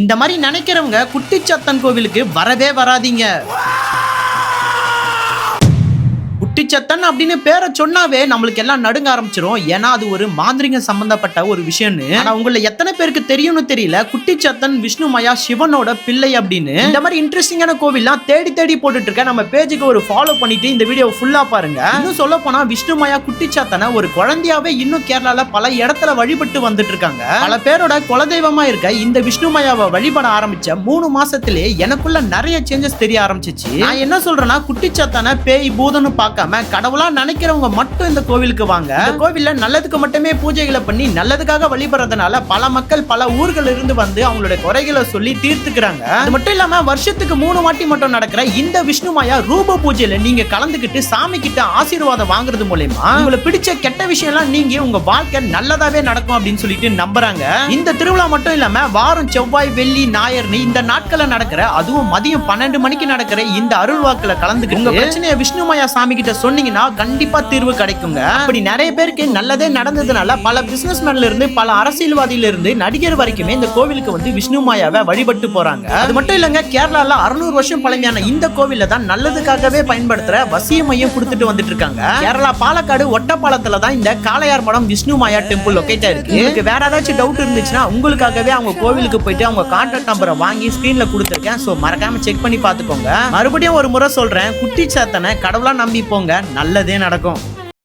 இந்த மாதிரி நினைக்கிறவங்க குட்டிச்சத்தன் கோவிலுக்கு வரவே வராதீங்க. குட்டிச்சத்தன் அப்படின்னு பேரை சொன்னாவே நம்மளுக்கு எல்லாம் நடுங்க ஆரம்பிச்சிரும். ஏன்னா அது ஒரு மாந்திரிக சம்பந்தப்பட்ட ஒரு விஷயம்னு. ஆனா உங்களை எத்தனை பேருக்கு தெரியும்னு தெரியல. குட்டிச்சத்தன் விஷ்ணுமயா சிவனோட பிள்ளை அப்படின்னு. இந்த மாதிரி இன்ட்ரெஸ்டிங்கான கோவில்லாம் தேடி தேடி போட்டுட்டு இருக்க நம்ம பேஜுக்கு ஒரு ஃபாலோ பண்ணிட்டு இந்த வீடியோ ஃபுல்லா பாருங்க. இன்னும் சொல்ல போனா விஷ்ணுமயா குட்டிச்சாத்தனை ஒரு குழந்தையாவே இன்னும் கேரளால பல இடத்துல வழிபட்டு வந்துட்டு இருக்காங்க பல பேரோட குலதெய்வமா இருக்க இந்த விஷ்ணுமயாவை வழிபட ஆரம்பிச்ச மூணு மாசத்திலே எனக்குள்ள நிறைய சேஞ்சஸ் தெரிய ஆரம்பிச்சிச்சு. நான் என்ன சொல்றேன்னா குட்டிச்சாத்தனை பேய் பூதன்னு பார்க்க பார்க்காம கடவுளா நினைக்கிறவங்க மட்டும் இந்த கோவிலுக்கு வாங்க. இந்த கோவில்ல நல்லதுக்கு மட்டுமே பூஜைகளை பண்ணி நல்லதுக்காக வழிபடுறதுனால பல மக்கள் பல ஊர்கள் இருந்து வந்து அவங்களுடைய குறைகளை சொல்லி தீர்த்துக்கிறாங்க. அது மட்டும் இல்லாம வருஷத்துக்கு மூணு வாட்டி மட்டும் நடக்கிற இந்த விஷ்ணுமாயா ரூப பூஜையில நீங்க கலந்துக்கிட்டு சாமி கிட்ட ஆசீர்வாதம் வாங்குறது மூலயமா உங்களுக்கு பிடிச்ச கெட்ட விஷயம் எல்லாம் நீங்க உங்க வாழ்க்கை நல்லதாவே நடக்கும் அப்படின்னு சொல்லிட்டு நம்புறாங்க. இந்த திருவிழா மட்டும் இல்லாம வாரம் செவ்வாய் வெள்ளி ஞாயிறுன்னு இந்த நாட்கள்ல நடக்கிற அதுவும் மதியம் பன்னெண்டு மணிக்கு நடக்கிற இந்த அருள்வாக்குல கலந்துக்கிட்டு உங்க பிரச்சனையை விஷ்ணுமாயா சாமி கிட்ட சொன்னீங்கன்னா கண்டிப்பா தீர்வு கிடைக்குங்க. அப்படி நிறைய பேருக்கு நல்லதே நடந்ததுனால பல பிசினஸ் மேன்ல இருந்து பல அரசியல்வாதியில இருந்து நடிகர் வரைக்குமே இந்த கோவிலுக்கு வந்து விஷ்ணு மாயாவை வழிபட்டு போறாங்க. அது மட்டும் இல்லங்க கேரளால அறுநூறு வருஷம் பழமையான இந்த கோவில தான் நல்லதுக்காகவே பயன்படுத்துற வசிய மையம் கொடுத்துட்டு வந்துட்டு இருக்காங்க. கேரளா பாலக்காடு ஒட்டப்பாலத்துல தான் இந்த காளையார் மடம் விஷ்ணுமாயா டெம்பிள் லொக்கேட் இருக்கு உங்களுக்கு வேற ஏதாச்சும் டவுட் இருந்துச்சுன்னா உங்களுக்காகவே அவங்க கோவிலுக்கு போயிட்டு அவங்க கான்டாக்ட் நம்பரை வாங்கி ஸ்கிரீன்ல கொடுத்துருக்கேன். சோ மறக்காம செக் பண்ணி பாத்துக்கோங்க மறுபடியும் ஒரு முறை சொல்றேன் குட்டி சாத்தனை கடவுளா நம்பி போங்க நல்லதே நடக்கும்.